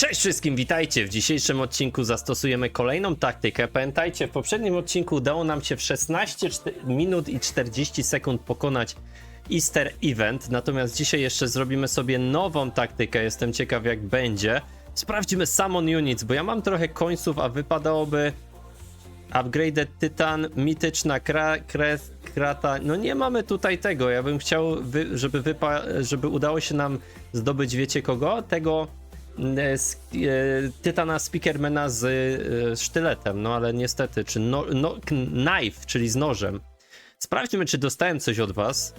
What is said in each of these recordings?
Cześć wszystkim, witajcie! W dzisiejszym odcinku zastosujemy kolejną taktykę. Pamiętajcie, w poprzednim odcinku udało nam się w 16 czte- minut i 40 sekund pokonać Easter Event, natomiast dzisiaj jeszcze zrobimy sobie nową taktykę. Jestem ciekaw jak będzie. Sprawdźmy Summon Units, bo ja mam trochę końców, a wypadałoby Upgraded Tytan, mityczna kra, kres, krata. No nie mamy tutaj tego. Ja bym chciał, wy, żeby, żeby udało się nam zdobyć, wiecie kogo? Tego Tytana Speakermana z e, sztyletem. No ale niestety, czy no, no, knife, czyli z nożem. Sprawdźmy, czy dostałem coś od was.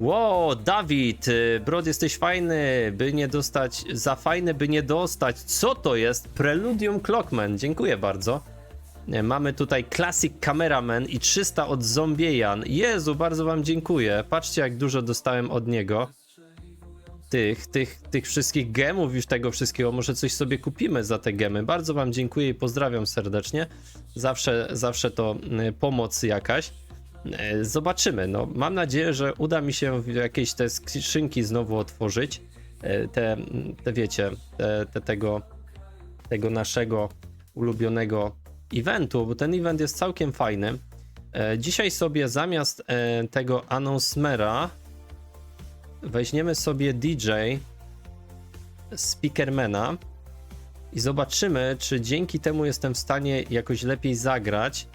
Wow, Dawid, Brod, jesteś fajny, by nie dostać, za fajny, by nie dostać. Co to jest? Preludium Clockman, dziękuję bardzo. Mamy tutaj Classic Cameraman i 300 od Zombiejan. Jezu, bardzo wam dziękuję. Patrzcie, jak dużo dostałem od niego. Tych, tych, tych wszystkich gemów, już tego wszystkiego. Może coś sobie kupimy za te gemy. Bardzo wam dziękuję i pozdrawiam serdecznie. Zawsze, zawsze to y, pomoc jakaś. E, Zobaczymy. No, mam nadzieję, że uda mi się jakieś te skrzynki znowu otworzyć. E, Te, te wiecie, te, te tego, tego naszego ulubionego eventu, bo ten event jest całkiem fajny. Dzisiaj sobie zamiast tego announcemera weźmiemy sobie DJ Speakermana i zobaczymy, czy dzięki temu jestem w stanie jakoś lepiej zagrać.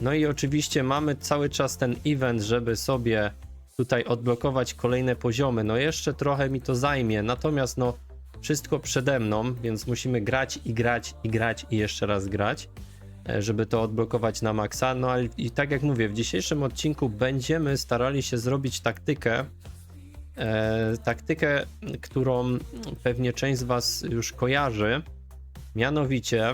No i oczywiście mamy cały czas ten event, żeby sobie tutaj odblokować kolejne poziomy. No jeszcze trochę mi to zajmie, natomiast no wszystko przede mną, więc musimy grać i grać i grać i jeszcze raz grać, e, żeby to odblokować na maksa. No ale i tak jak mówię, w dzisiejszym odcinku będziemy starali się zrobić taktykę, taktykę, którą pewnie część z Was już kojarzy. Mianowicie,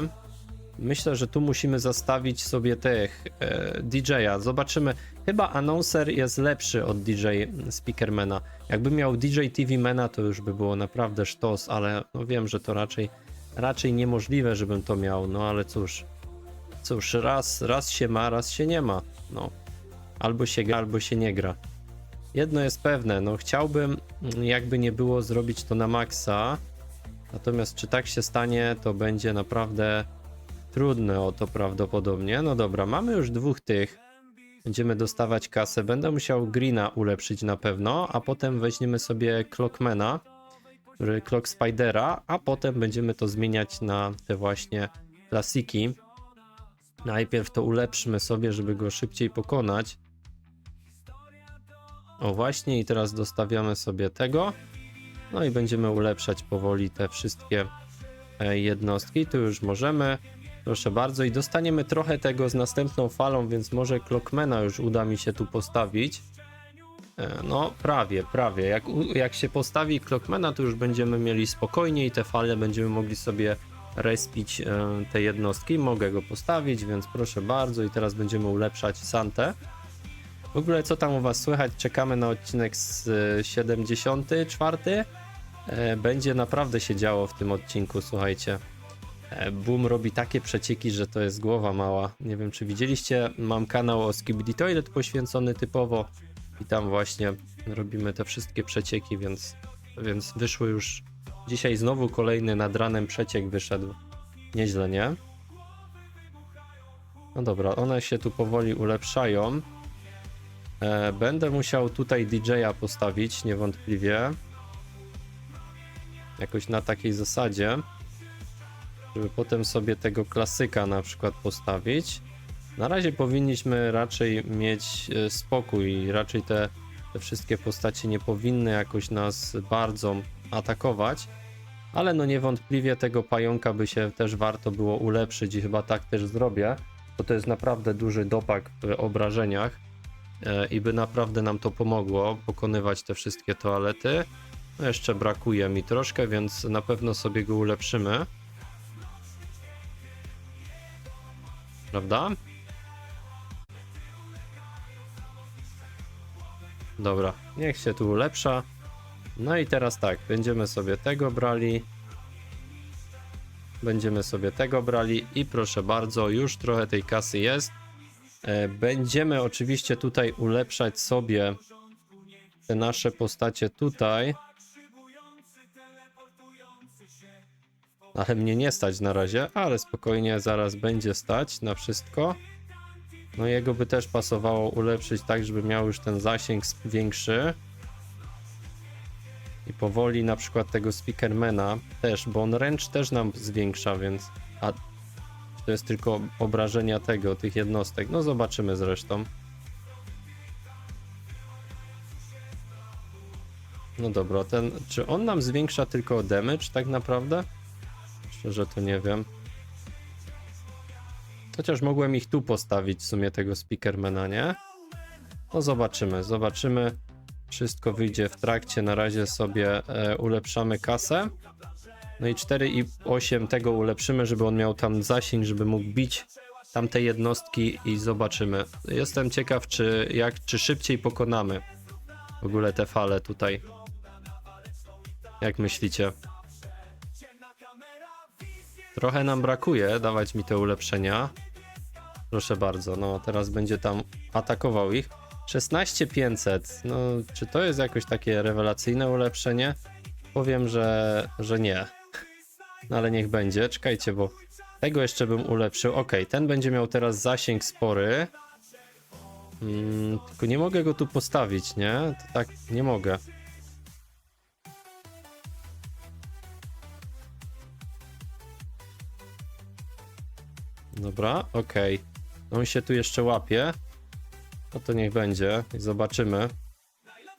myślę, że tu musimy zastawić sobie tych e, DJ-a. Zobaczymy. Chyba announcer jest lepszy od DJ Speakermana. Jakby miał DJ TV Mana, to już by było naprawdę sztos, ale no wiem, że to raczej, raczej niemożliwe, żebym to miał. No ale cóż, cóż, raz, raz się ma, raz się nie ma. No, albo się gra, albo się nie gra. Jedno jest pewne, no chciałbym, mm, jakby nie było, zrobić to na maksa. Natomiast czy tak się stanie, to będzie naprawdę trudne o to prawdopodobnie. No dobra, mamy już dwóch tych. Będziemy dostawać kasę. Będę musiał Greena ulepszyć na pewno, a potem weźmiemy sobie Clockmana, który Clock Spidera, a potem będziemy to zmieniać na te właśnie klasiki. Najpierw to ulepszymy sobie, żeby go szybciej pokonać. O właśnie i teraz dostawiamy sobie tego. No i będziemy ulepszać powoli te wszystkie e, jednostki. Tu już możemy. Proszę bardzo. I dostaniemy trochę tego z następną falą, więc może Clockmana już uda mi się tu postawić. E, No, prawie, prawie. Jak, jak się postawi Clockmana, to już będziemy mieli spokojniej te fale, będziemy mogli sobie respić e, te jednostki. Mogę go postawić, więc proszę bardzo. I teraz będziemy ulepszać Santę. W ogóle co tam u was słychać? Czekamy na odcinek z e, 74. E, Będzie naprawdę się działo w tym odcinku, słuchajcie. E, Boom robi takie przecieki, że to jest głowa mała. Nie wiem, czy widzieliście, mam kanał o Skibidi Toilet poświęcony typowo i tam właśnie robimy te wszystkie przecieki, więc, więc wyszły już dzisiaj znowu kolejny nad ranem przeciek wyszedł. Nieźle, nie? No dobra, one się tu powoli ulepszają. E, Będę musiał tutaj DJ-a postawić, niewątpliwie. Jakoś na takiej zasadzie żeby potem sobie tego klasyka na przykład postawić. Na razie powinniśmy raczej mieć e, spokój, raczej te, te wszystkie postacie nie powinny jakoś nas bardzo atakować, ale no niewątpliwie tego pająka by się też warto było ulepszyć i chyba tak też zrobię, bo to jest naprawdę duży dopak w obrażeniach i by naprawdę nam to pomogło pokonywać te wszystkie toalety. No jeszcze brakuje mi troszkę, więc na pewno sobie go ulepszymy. Prawda? Dobra, niech się tu ulepsza. No i teraz tak, będziemy sobie tego brali. Będziemy sobie tego brali i proszę bardzo, już trochę tej kasy jest. E, Będziemy oczywiście tutaj ulepszać sobie te nasze postacie tutaj. Ale mnie nie stać na razie, ale spokojnie zaraz będzie stać na wszystko. No jego by też pasowało ulepszyć tak, żeby miał już ten zasięg większy. I powoli na przykład tego Speakermana też, bo on ręcz też nam zwiększa, więc... A to jest tylko obrażenia tego, tych jednostek. No zobaczymy zresztą. No dobra, ten... Czy on nam zwiększa tylko damage tak naprawdę? Szczerze to nie wiem. Chociaż mogłem ich tu postawić w sumie tego Speakermana, nie? No zobaczymy, zobaczymy. Wszystko wyjdzie w trakcie. Na razie sobie e, ulepszamy kasę. No i 4 i 8 tego ulepszymy, żeby on miał tam zasięg, żeby mógł bić tamte jednostki i zobaczymy. Jestem ciekaw, czy jak, czy szybciej pokonamy w ogóle te fale tutaj. Jak myślicie? Trochę nam brakuje dawać mi te ulepszenia. Proszę bardzo, no teraz będzie tam atakował ich. 16500. No, czy to jest jakoś takie rewelacyjne ulepszenie? Powiem, że, że nie. No ale niech będzie. Czekajcie, bo tego jeszcze bym ulepszył. Ok, ten będzie miał teraz zasięg spory. Mm, tylko nie mogę go tu postawić, nie? To tak nie mogę. Dobra, okej. On się tu jeszcze łapie. No to niech będzie i zobaczymy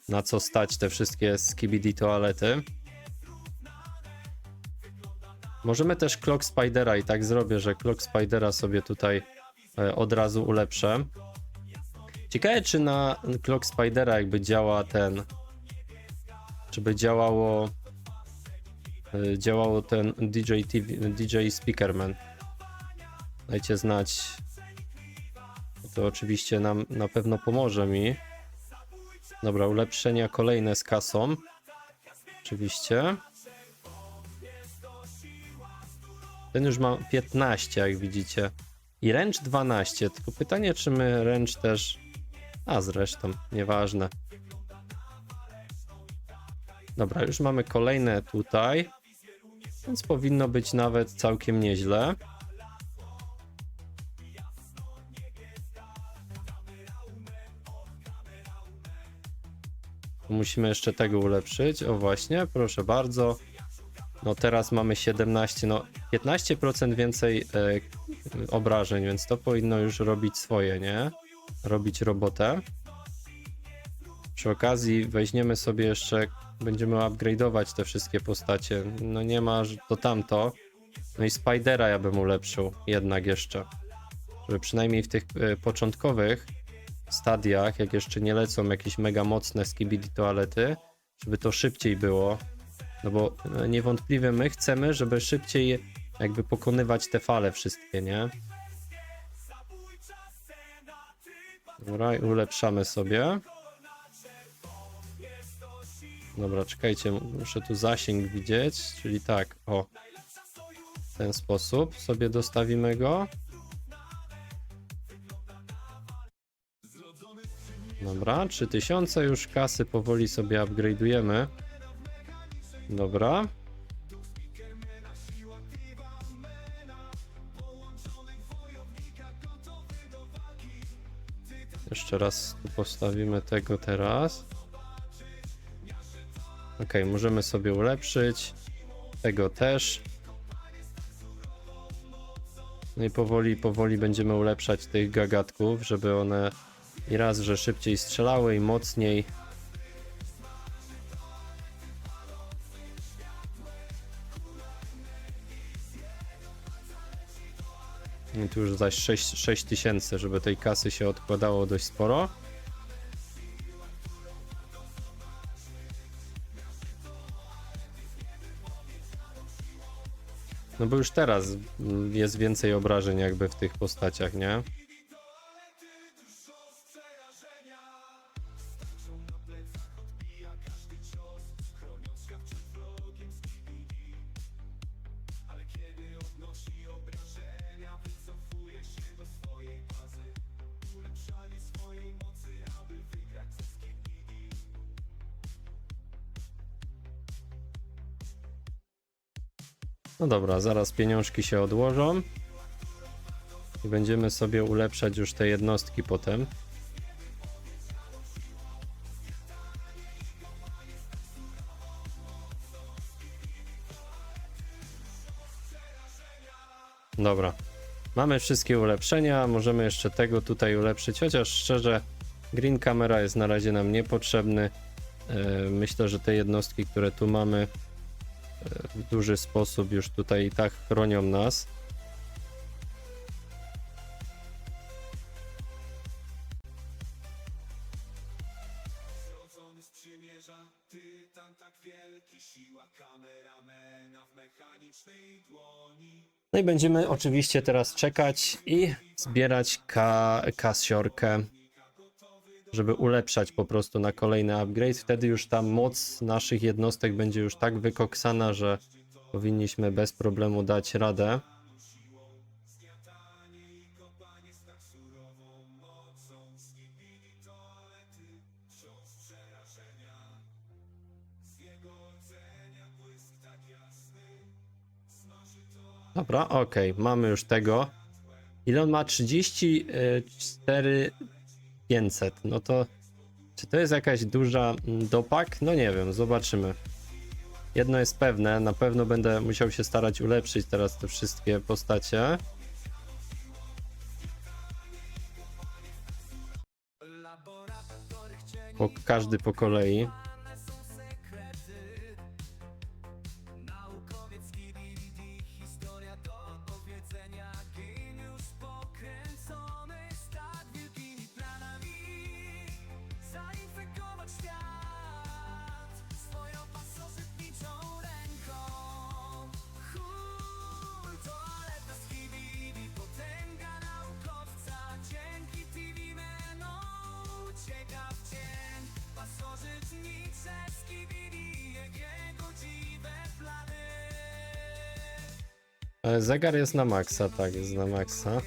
na co stać te wszystkie skibidi toalety. Możemy też Clock Spidera i tak zrobię, że Clock Spidera sobie tutaj e, od razu ulepszę. Ciekawe czy na Clock Spidera jakby działa ten czy by działało e, działało ten DJ TV, DJ Speakerman. Dajcie znać. To oczywiście nam na pewno pomoże mi. Dobra, ulepszenia kolejne z kasą. Oczywiście. Ten już ma 15, jak widzicie. I ręcz 12. Tylko pytanie, czy my ręcz też. A zresztą, nieważne. Dobra, już mamy kolejne tutaj. Więc powinno być nawet całkiem nieźle. Musimy jeszcze tego ulepszyć. O właśnie, proszę bardzo. No teraz mamy 17, no 15% więcej e, obrażeń, więc to powinno już robić swoje, nie? Robić robotę. Przy okazji weźmiemy sobie jeszcze, będziemy upgrade'ować te wszystkie postacie. No nie ma to tamto. No i Spidera ja bym ulepszył jednak jeszcze. Żeby przynajmniej w tych e, początkowych stadiach, jak jeszcze nie lecą jakieś mega mocne skibidi toalety, żeby to szybciej było. No bo e, niewątpliwie my chcemy, żeby szybciej jakby pokonywać te fale wszystkie, nie? Dobra, i ulepszamy sobie. Dobra, czekajcie, muszę tu zasięg widzieć, czyli tak, o. W ten sposób sobie dostawimy go. Dobra, 3000 już kasy powoli sobie upgrade'ujemy. Dobra. Jeszcze raz tu postawimy tego teraz. Ok, możemy sobie ulepszyć. Tego też. No i powoli, powoli będziemy ulepszać tych gagatków, żeby one i raz, że szybciej strzelały i mocniej. I tu już zaś 6, 6 tysięcy, żeby tej kasy się odkładało dość sporo. No bo już teraz jest więcej obrażeń jakby w tych postaciach, nie? ulepszali swojej mocy, aby wygrać ze No dobra, zaraz pieniążki się odłożą i będziemy sobie ulepszać już te jednostki potem. Dobra, Mamy wszystkie ulepszenia, możemy jeszcze tego tutaj ulepszyć, chociaż szczerze Green Camera jest na razie nam niepotrzebny. E, Myślę, że te jednostki, które tu mamy e, w duży sposób już tutaj i tak chronią nas. No i będziemy oczywiście teraz czekać i zbierać ka kasiorkę, żeby ulepszać po prostu na kolejny upgrade. Wtedy już ta moc naszych jednostek będzie już tak wykoksana, że powinniśmy bez problemu dać radę. Dobra, okej, mamy już tego. Ile on ma? 34 500. No to czy to jest jakaś duża mm, dopak? No nie wiem, zobaczymy. Jedno jest pewne, na pewno będę musiał się starać ulepszyć teraz te wszystkie postacie. Po, każdy po kolei. Zegar jest na maksa, tak, jest na maksa.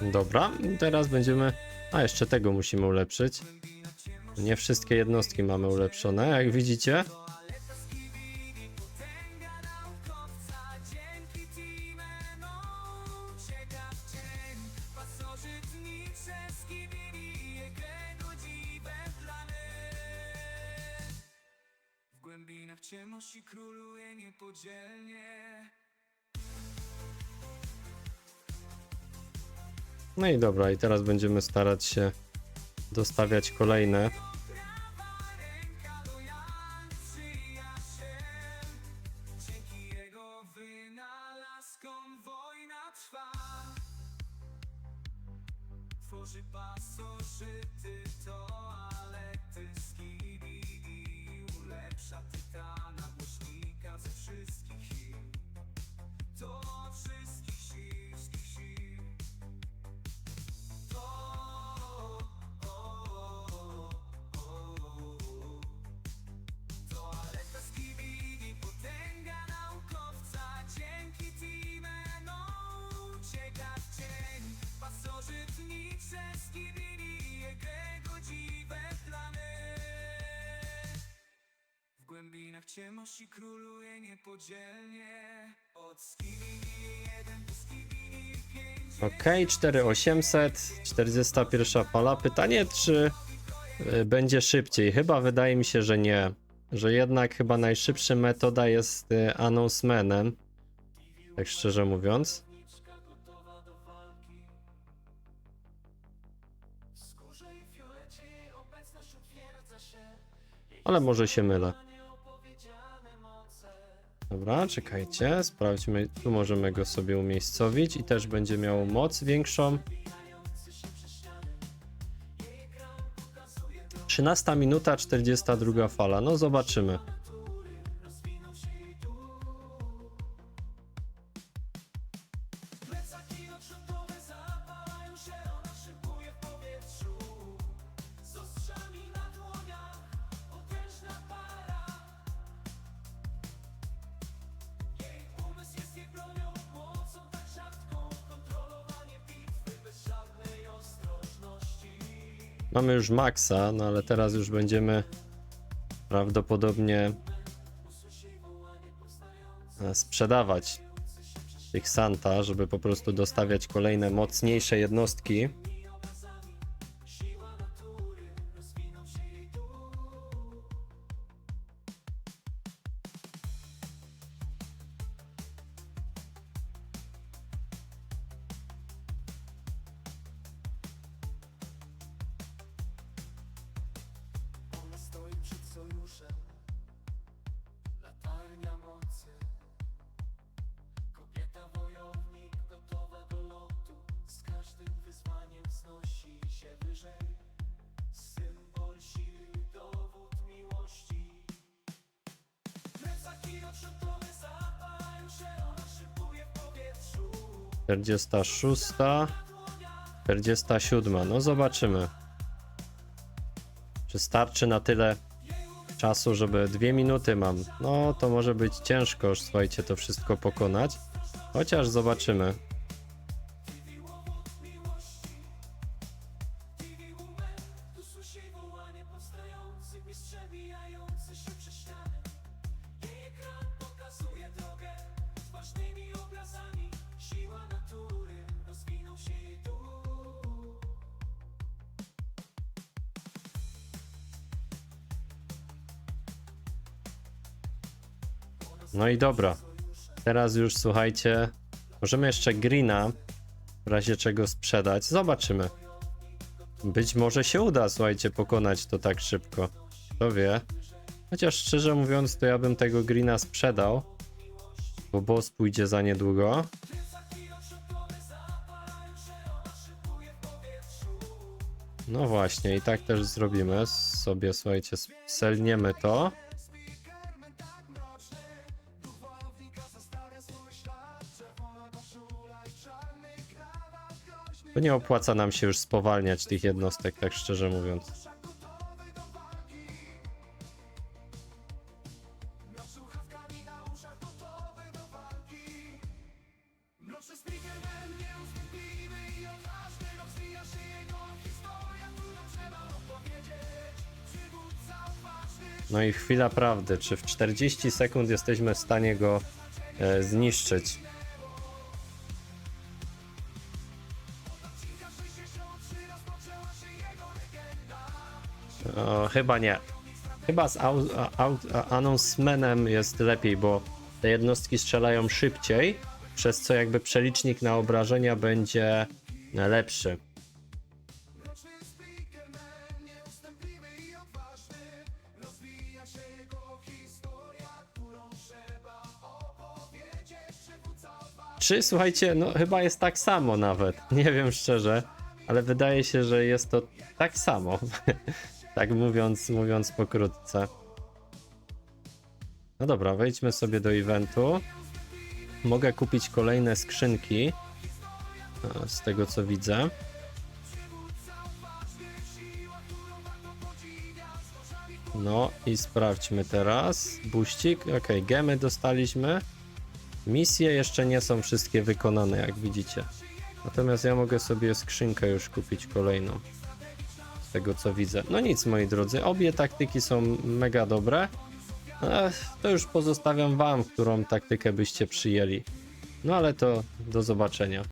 Dobra, teraz będziemy. A jeszcze tego musimy ulepszyć. Nie wszystkie jednostki mamy ulepszone, jak widzicie. W ciemności króluje niepodzielnie No i dobra, i teraz będziemy starać się dostawiać kolejne. Ciemności króluje niepodzielnie Od skibidi 1 do skibidi 5 Ok, 4800, 41 fala. Pytanie, czy y, będzie szybciej? Chyba wydaje mi się, że nie. Że jednak chyba najszybsza metoda jest y, announcemantem. Tak szczerze mówiąc. Ale może się mylę. Dobra, czekajcie, sprawdźmy, tu możemy go sobie umiejscowić i też będzie miał moc większą. 13 minuta, 42 fala, no zobaczymy. Mamy już maksa, no ale teraz już będziemy prawdopodobnie e, sprzedawać tych Santa, żeby po prostu dostawiać kolejne mocniejsze jednostki. Się wyżej Symbol siły, dowód miłości Plecaki odrzutowe zapalają się szybuje w powietrzu 46, 47. No zobaczymy. Czy starczy na tyle czasu, żeby dwie minuty mam? No to może być ciężko słuchajcie, to wszystko pokonać. Chociaż zobaczymy. No i dobra. Teraz już słuchajcie, możemy jeszcze Greena w razie czego sprzedać. Zobaczymy. Być może się uda, słuchajcie, pokonać to tak szybko. Kto wie. Chociaż szczerze mówiąc, to ja bym tego Greena sprzedał, bo boss pójdzie za niedługo. No właśnie, i tak też zrobimy. Sobie, słuchajcie, selniemy to. To nie opłaca nam się już spowalniać tych jednostek, tak szczerze mówiąc. No i chwila prawdy, czy w 40 sekund jesteśmy w stanie go e, zniszczyć? Chyba nie. Chyba z au, au, announcemanem jest lepiej, bo te jednostki strzelają szybciej, przez co jakby przelicznik na obrażenia będzie lepszy. Czy słuchajcie, no chyba jest tak samo nawet. Nie wiem szczerze, ale wydaje się, że jest to tak samo. tak mówiąc, mówiąc pokrótce. No dobra, wejdźmy sobie do eventu. Mogę kupić kolejne skrzynki. e, Z tego co widzę. No i sprawdźmy teraz. Buścik, ok, gemy dostaliśmy. Misje jeszcze nie są wszystkie wykonane, jak widzicie. Natomiast ja mogę sobie skrzynkę już kupić kolejną. Tego co widzę. No nic, moi drodzy, obie taktyki są mega dobre. Ech, to już pozostawiam wam, którą taktykę byście przyjęli. No ale to do zobaczenia.